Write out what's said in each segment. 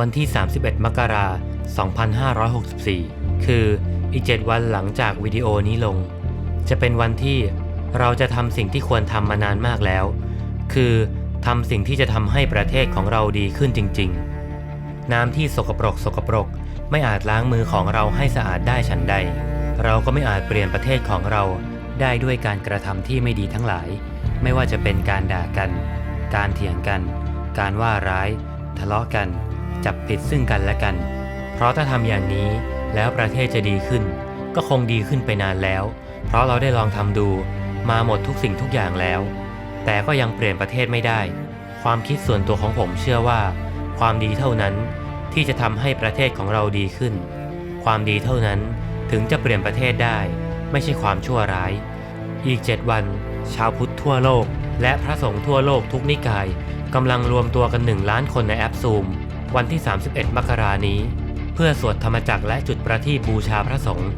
วันที่ 31 มกราคม 2564 คืออีก 7 วันหลังจากวิดีโอนี้ลง จะเป็นวันที่เราจะทำสิ่งที่ควรทำมานานมากแล้ว คือทำสิ่งที่จะทำให้ประเทศของเราดีขึ้นจริง ๆ น้ำที่สกปรกสกปรก ไม่อาจล้างมือของเราให้สะอาดได้ฉันใด เราก็ไม่อาจเปลี่ยนประเทศของเราได้ด้วยการกระทำที่ไม่ดีทั้งหลาย ไม่ว่าจะเป็นการด่ากัน การเถียงกัน การว่าร้าย ทะเลาะกัน จับผิดซึ่งกันและกัน เพราะถ้าทำอย่างนี้แล้วประเทศจะดีขึ้น ก็คงดีขึ้นไปนานแล้ว เพราะเราได้ลองทำดูมาหมดทุกสิ่งทุกอย่างแล้ว แต่ก็ยังเปลี่ยนประเทศไม่ได้ ความคิดส่วนตัวของผมเชื่อว่า ความดีเท่านั้นที่จะทำให้ประเทศของเราดีขึ้น ความดีเท่านั้นถึงจะเปลี่ยนประเทศได้ ไม่ใช่ความชั่วร้าย อีก7วัน ชาวพุทธทั่วโลก และพระสงฆ์ทั่วโลกทุกนิกายกำลังรวมตัวกัน1ล้านคนในแอปซูม วันที่ 31 มกรานี้ เพื่อสวดธรรมจักรและจุดประทีปบูชาพระสงฆ์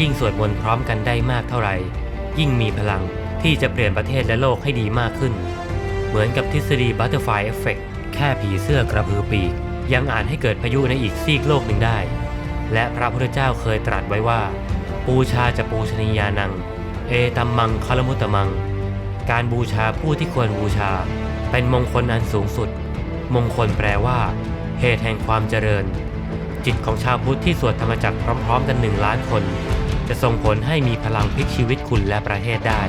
ยิ่งสวดมนต์พร้อมกันได้มากเท่าไหร่ ยิ่งมีพลังที่จะเปลี่ยนประเทศและโลกให้ดีมากขึ้น เหมือนกับทฤษฎีบัตเตอร์ไฟเอฟเฟกแค่ผีเสื้อกระพือปีก ยังอาจให้เกิดพายุในอีกซีกโลกหนึ่งได้ และพระพุทธเจ้าเคยตรัสไว้ว่า ปูชาจะปูชนียานัง เอตัมมังคารมุตตมัง การบูชาผู้ที่ควรบูชา เป็นมงคลอันสูงสุด มงคลแปลว่า เหตุแห่งความเจริญ จิตของชาวพุทธที่สวดธรรมจักรพร้อมๆ กันหนึ่งล้านคน จะส่งผลให้มีพลังพลิกชีวิตคุณและประเทศได้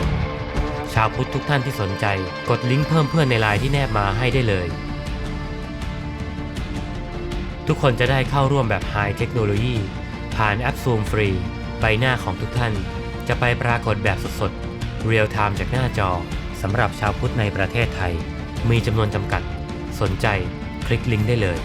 ชาวพุทธทุกท่านที่สนใจ กดลิงก์เพิ่มเพื่อนในไลน์ที่แนบมาให้ได้เลย ทุกคนจะได้เข้าร่วมแบบไฮเทคโนโลยีผ่านแอป Zoom ฟรี ใบหน้าของทุกท่าน จะไปปรากฏแบบสดๆเรียลไทม์จากหน้าจอสำหรับชาวพุทธในประเทศไทย มีจำนวนจำกัด สนใจคลิกลิงก์ได้เลย